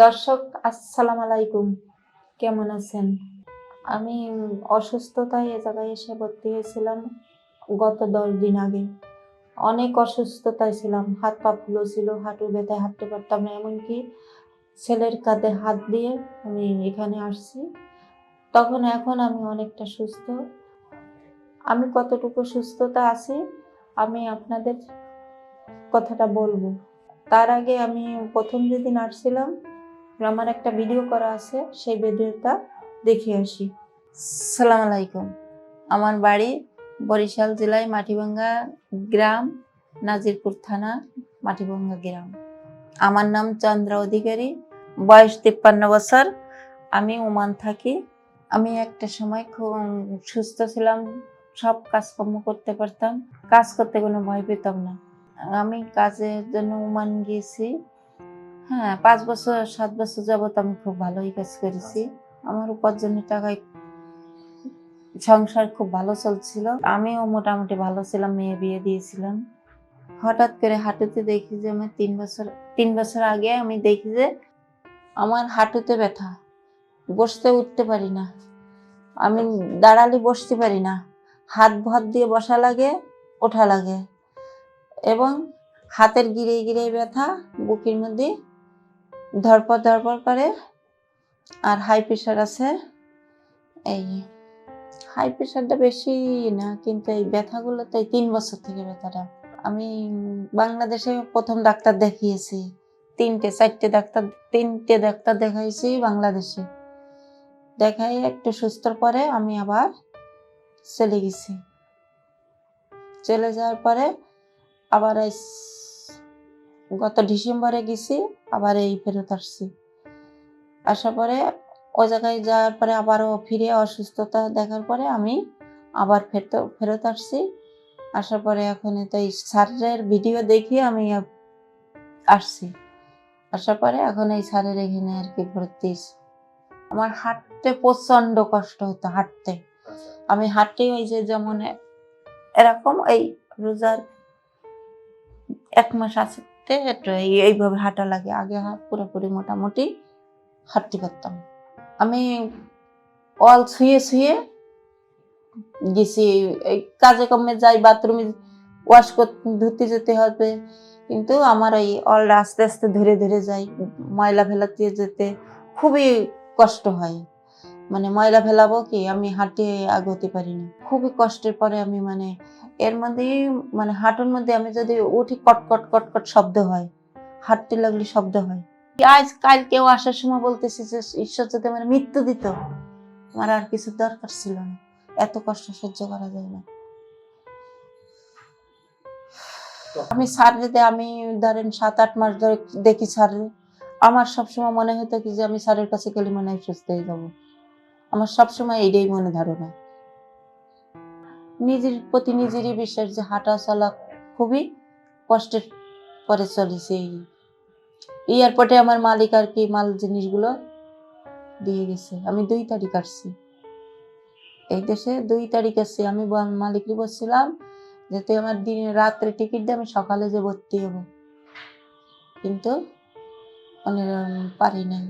দর্শক, আসসালাম আলাইকুম। কেমন আছেন? আমি অসুস্থতায় এ জায়গায় এসে ভর্তি হয়েছিলাম গত দশ দিন আগে। অনেক অসুস্থতায় ছিলাম। হাত পা ফুলো ছিল, হাঁটু ব্যথায় হাঁটতে পারতাম না। এমনকি ছেলের কাঁধে হাত দিয়ে আমি এখানে আসছি। তখন এখন আমি অনেকটা সুস্থ। আমি কতটুকু সুস্থতা আছি, আমি আপনাদের কথাটা বলব। তার আগে আমি প্রথম যেদিন আসছিলাম আমার একটা ভিডিও করা আছে, সেই ভিডিওটা দেখে আসি। সালাম আলাইকুম। আমার বাড়ি বরিশাল জেলায় মাটিভাঙ্গা গ্রাম, নাজিরপুর থানা, মাটিভাঙ্গা গ্রাম। আমার নাম চন্দ্রা অধিকারী, বয়স তিপ্পান্ন বছর। আমি ওমান থাকি। আমি একটা সময় খুব সুস্থ ছিলাম, সব কাজকর্ম করতে পারতাম। কাজ করতে কোনো ভয় পেতাম না। আমি কাজের জন্য ওমান গিয়েছি। হ্যাঁ পাঁচ বছর, সাত বছর যাবত আমি খুব ভালোই কাজ করেছি। আমার উপার্জনের টাকায় সংসার খুব ভালো চলছিল। আমিও মোটামুটি ভালো ছিলাম, মেয়ে বিয়ে দিয়েছিলাম। হঠাৎ করে হাঁটুতে দেখি যে আমি তিন বছর তিন বছর আগে আমি দেখি যে আমার হাঁটুতে ব্যথা। বসতে উঠতে পারি না। আমি দাঁড়ালে বসতে পারি না। হাত ভর দিয়ে বসা লাগে, ওঠা লাগে। এবং হাতের গিরে গিরে ব্যথা, বুকের মধ্যে ধরপর ধরপর করে। আর হাই প্রেশার আছে। এই হাই প্রেশারটা বেশি না, কিন্তু এই ব্যথাগুলো তাই তিন বছর থেকে ব্যথাটা। আমি বাংলাদেশে প্রথম ডাক্তার দেখিয়েছি। তিনটে, চারটে ডাক্তার, তিনটে ডাক্তার দেখাইছি বাংলাদেশে। দেখাই একটু সুস্থর পরে আমি আবার চলে গেছি। চলে যাওয়ার পরে আবার গত ডিসেম্বরে গেছি, আবার এই ফেরত আসছি। আসার পরে ওই জায়গায় যাওয়ার পরে আবারও ফিরে অসুস্থতা দেখার পরে আমি আবার ফেরত ফেরত আসছি। আসার পরে এখন তো এই স্যারের ভিডিও দেখি আমি আসছি। আসার পরে এখন এই স্যারের এখানে আর কি ভর্তি। আমার হাঁটতে প্রচণ্ড কষ্ট হতো, হাঁটতে। আমি হাঁটতে ওই যে যেমন এরকম এই রোজার এক মাস আসতে এই- এইভাবে হাঁটা লাগে। আগে পুরোপুরি মোটামুটি হাঁটতে পারতাম। আমি অল শুয়ে শুয়ে গেছি। এই কাজে কমে যাই, বাথরুমে ওয়াশ করতে ধুতে যেতে হবে। কিন্তু আমার ওই অল আস্তে আস্তে ধরে ধরে যাই। ময়লা ফেলাতে যেতে খুবই কষ্ট হয়। মানে ময়লা ফেলাবো কি? আমি হাঁটে আগতে পারি না। খুবই কষ্টের পরে আমি মানে এর মধ্যে মানে হাঁটুর মধ্যে আমি যদি উঠি কটকট কটকট শব্দ হয়। হাঁটতে লাগলে শব্দ হয়। আজ কাল কেউ আসার সময় বলতেছে যে, ঈশ্বর যদি আমার মৃত্যু দিত, আমার আর কিছু দরকার ছিল না। এত কষ্ট সহ্য করা যায় না। আমি আমি, ধরেন সাত, আট মাস ধরে দেখি স্যার, আমার সবসময় মনে হতো কি যে, আমি স্যারের কাছে গেলে মনে হয় সুস্থ হয়ে যাব। আমার সবসময় এইটাই মনে ধারণা। নিজের প্রতি নিজেরই বিশ্বাস যে হাঁটা চলা খুবই কষ্টের পরে চলেছে এই এয়ারপোর্টে আমার মালিক আর কি মাল জিনিসগুলো দিয়ে গেছে। আমি দুই তারিখ আসছি। এই দেশে দুই তারিখ আসছি। আমি মালিককে বলছিলাম যে, তুই আমার দিনে রাত্রে টিকিট দিয়ে আমি সকালে যে ভর্তি হব। কিন্তু মানে পারি নাই।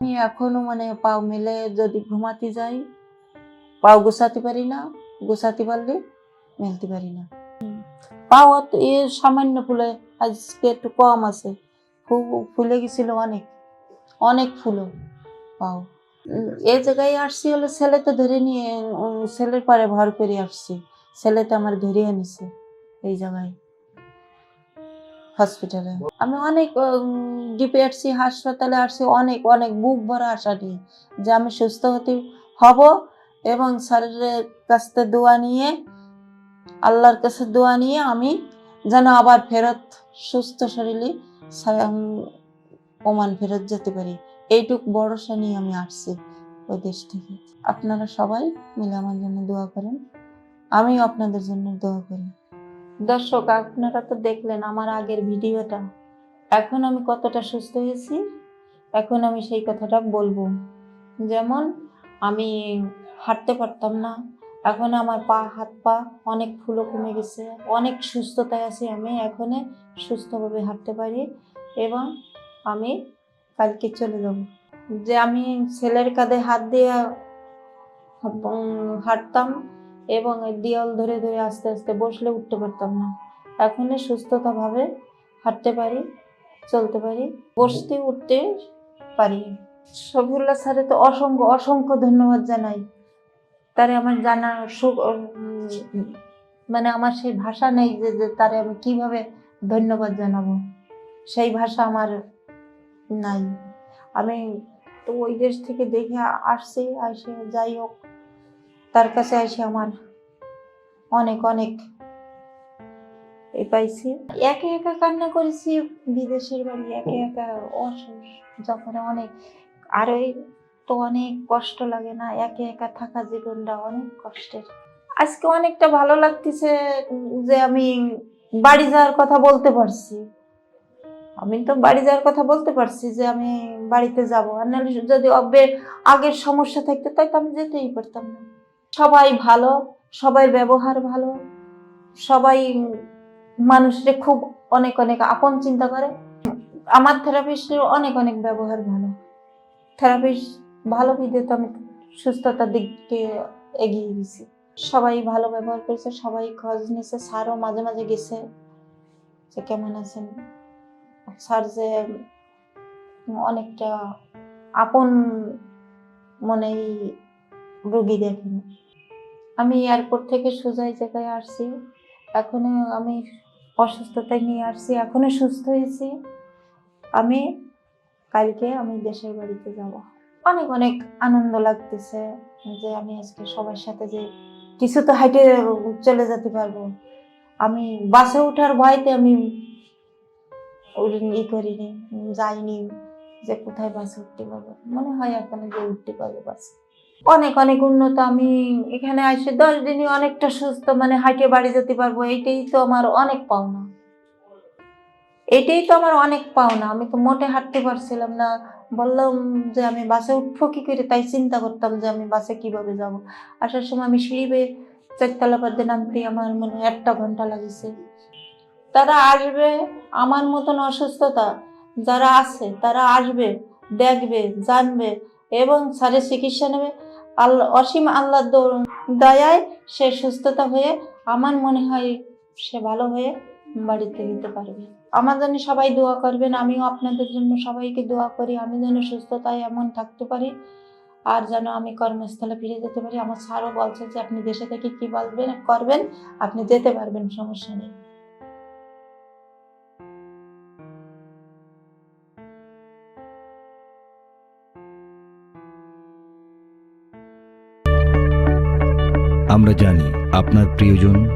আমি এখনও মানে পাও মেলে যদি ঘুমাতে যাই পাও গোছাতে পারি না, গোছাতে পারলে মেলতে পারি না। পাও তো এ সামান্য ফুলে, আজকে একটু কম আছে, ফুলে গেছিল অনেক অনেক ফুলো পাও। এই জায়গায় আসছি হলে ছেলে তো ধরে নিয়ে ছেলের পরে ভর করে আসছি, ছেলে তো আমার ধরে এনেছে এই জায়গায় হসপিটালে আমি অনেক ডিপে আসছি, হাসপাতালে আসছি, অনেক অনেক বুক ভরা আশা নিয়ে যে আমি সুস্থ হতে হব এবং শরীরের কাছ দোয়া নিয়ে, আল্লাহর কাছে দোয়া নিয়ে আমি যেন আবার ফেরত সুস্থ শরীরে ওমান ফেরত যেতে পারি। এইটুক ভরসা নিয়ে আমি আসছি ওই দেশ থেকে। আপনারা সবাই মিলে আমার জন্য দোয়া করেন। আমিও আপনাদের জন্য দোয়া করি। দর্শক, আপনারা তো দেখলেন আমার আগের ভিডিওটা। এখন আমি কতটা সুস্থ হয়েছি, এখন আমি সেই কথাটা বলব। যেমন আমি হাঁটতে পারতাম না। এখন আমার পা, হাত, পা অনেক ফুলো কমে গেছে। অনেক সুস্থতায় আছি আমি। এখন সুস্থভাবে হাঁটতে পারি এবং আমি কালকে চলে যাব। যে আমি ছেলের কাঁধে হাত দিয়ে হাঁটতাম এবং দেওয়াল ধরে ধরে আস্তে আস্তে বসলে উঠতে পারতাম না। এখন সুস্থতাভাবে হাঁটতে পারি, চলতে পারি, বসতে, উঠতে পারি। শফিউল্লাহ স্যারে তো অসংখ্য অসংখ্য ধন্যবাদ জানাই। তারে আমার জানা মানে আমার সেই ভাষা নেই যে তারে আমি কীভাবে ধন্যবাদ জানাব? সেই ভাষা আমার নাই। আমি তো ওই দেশ থেকে দেখে আসছি, আসে, যাই হোক, তার কাছে আসে আমার অনেক অনেক এ পাইছি। একে একা কান্না করেছি, বিদেশের বাড়ি একে একা অসুখ, যখন অনেক, আর ওই তো অনেক কষ্ট লাগে না, একে একা থাকা জীবনটা অনেক কষ্টের। আজকে অনেকটা ভালো লাগতেছে যে আমি বাড়ি যাওয়ার কথা বলতে পারছি। আমি তো বাড়ি যাওয়ার কথা বলতে পারছি যে আমি বাড়িতে যাব। আর নাহলে যদি আগের সমস্যা থাকতো তাই তো আমি যেতেই পারতাম না। সবাই ভালো, সবাই ব্যবহার ভালো, সবাই মানুষের খুব অনেক অনেক আপন চিন্তা করে। আমার থেরাপিস্টের অনেক অনেক ব্যবহার ভালো। থেরাপিস্ট ভালো বিদে তো আমি সুস্থতার দিকে এগিয়ে গেছি। সবাই ভালো ব্যবহার করেছে, সবাই খোঁজ নিয়েছে। স্যারও মাঝে মাঝে গেছে যে কেমন আছেন? স্যার যে অনেকটা আপন মনেই রুগী দেখেন। আমি এয়ারপোর্ট থেকে সোজা এই জায়গায় আসছি। এখনও আমি অসুস্থতায় নিয়ে আসছি এখনও সুস্থ হয়েছি। আমি কালকে আমি দেশের বাড়িতে যাব। অনেক অনেক আনন্দ লাগতেছে যে আমি আজকে সবার সাথে যে কিছু তো হাইটে চলে যেতে পারব। আমি বাসে ওঠার ভয়তে আমি ই করিনি, যাইনি যে কোথায় বাসে উঠতে পারব। মনে হয় এখন যে উঠতে পারব বাসে। অনেক অনেক উন্নত, আমি এখানে আসে দশ দিনই অনেকটা সুস্থ মানে হাইটে বাড়ি যেতে পারব, এইটাই তো আমার অনেক পাওনা। এটাই তো আমার অনেক পাওনা। আমি তো মোটে হাঁটতে পারছিলাম না। বললাম যে আমি বাসে উঠবো কি করে? তাই চিন্তা করতাম যে আমি বাসে কীভাবে যাব। আসার সময় আমি সিঁড়ি বেয়ে চারতলা নামতে আমার মনে হয় একটা ঘণ্টা লাগছে। তারা আসবে আমার মতন অসুস্থতা যারা আছে, তারা আসবে, দেখবে, জানবে এবং স্যারের চিকিৎসা নেবে। আল্লাহ অসীম আল্লাহ দয়ায় সে সুস্থতা হয়ে আমার মনে হয় সে ভালো হয়ে বাড়িতে দিতে পারবে। আমার জন্য সবাই দোয়া করবেন, আমিও আপনাদের জন্য সবাইকে দোয়া করি, আমি যেন সুস্থতায় এমন থাকতে পারি আর যেন আমি কর্মস্থলে ফিরে যেতে পারি। আমার স্যারও বলছে যে, আপনি দেশে থেকে কি বলবেন, করবেন? আপনি যেতে পারবেন, সমস্যা নেই। আমরা জানি আপনার প্রিয়জন